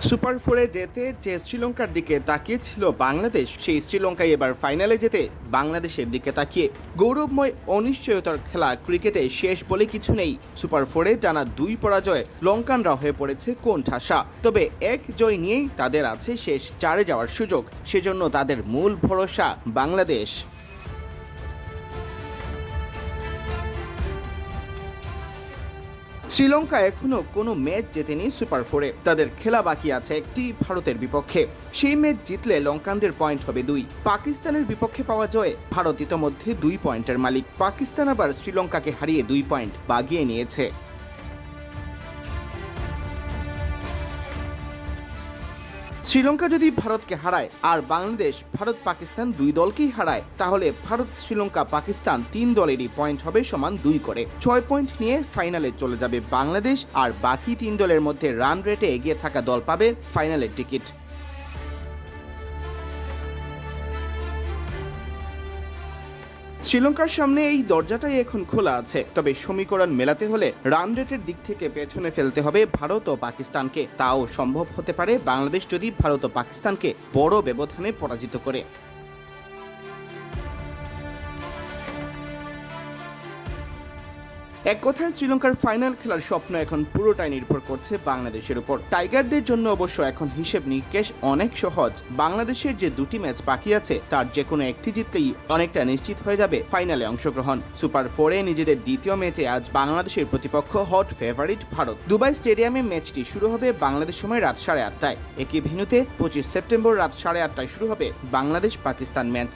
Super ফোরে যেতে যে শ্রীলঙ্কার দিকে তাকিয়েছিল বাংলাদেশ, সেই শ্রীলঙ্কায় এবার ফাইনালে যেতে বাংলাদেশের দিকে তাকিয়ে। গৌরবময় অনিশ্চয়তার খেলা ক্রিকেটে শেষ বলে কিছু নেই। সুপার ফোরে টানা দুই পরাজয় লঙ্কানরা হয়ে পড়েছে কোন ঠাসা। তবে এক জয় নিয়েই তাদের আছে শেষ চারে যাওয়ার সুযোগ। সেজন্য তাদের মূল ভরসা বাংলাদেশ। শ্রীলঙ্কা এখনও কোনো ম্যাচ জেতেনি সুপার ফোরে। তাদের খেলা বাকি আছে একটি ভারতের বিপক্ষে। সেই ম্যাচ জিতলে লঙ্কানদের পয়েন্ট হবে দুই। পাকিস্তানের বিপক্ষে পাওয়া জয়ে ভারত ইতোমধ্যে দুই পয়েন্টের মালিক। পাকিস্তান আবার শ্রীলঙ্কাকে হারিয়ে দুই পয়েন্ট বাগিয়ে নিয়েছে। শ্রীলঙ্কা যদি ভারতকে হারায় আর বাংলাদেশ, ভারত পাকিস্তান দুই দলকেই হারায়, তাহলে ভারত, শ্রীলঙ্কা, পাকিস্তান তিন দলেরই পয়েন্ট হবে সমান দুই করে। ছয় পয়েন্ট নিয়ে ফাইনালে চলে যাবে বাংলাদেশ আর বাকি তিন দলের মধ্যে রান রেটে এগিয়ে থাকা দল পাবে ফাইনালের টিকিট শ্রীলঙ্কার সামনে এই দরজাটাই এখন খোলা আছে। তবে সমীকরণ মেলাতে হলে রান রেটের দিক থেকে পেছনে ফেলতে হবে ভারত ও পাকিস্তানকে। তাও সম্ভব হতে পারে বাংলাদেশ যদি ভারত ও পাকিস্তানকে বড় ব্যবধানে পরাজিত করে। এক কথায়, শ্রীলঙ্কার ফাইনাল খেলার স্বপ্ন এখন পুরোটাই নির্ভর করছে বাংলাদেশের উপর। টাইগারদের জন্য অবশ্য এখন হিসেব নিকেশ অনেক সহজ। বাংলাদেশের যে দুটি ম্যাচ বাকি আছে, তার যে কোনো একটি জিতলেই অনেকটা নিশ্চিত হয়ে যাবে ফাইনালে অংশগ্রহণ। সুপার ফোরে নিজেদের দ্বিতীয় ম্যাচে আজ বাংলাদেশের প্রতিপক্ষ হট ফেভারিট ভারত। দুবাই স্টেডিয়ামে ম্যাচটি শুরু হবে বাংলাদেশ সময় রাত সাড়ে আটটায়। একই ভেন্যুতে পঁচিশ সেপ্টেম্বর রাত সাড়ে আটটায় শুরু হবে বাংলাদেশ পাকিস্তান ম্যাচ।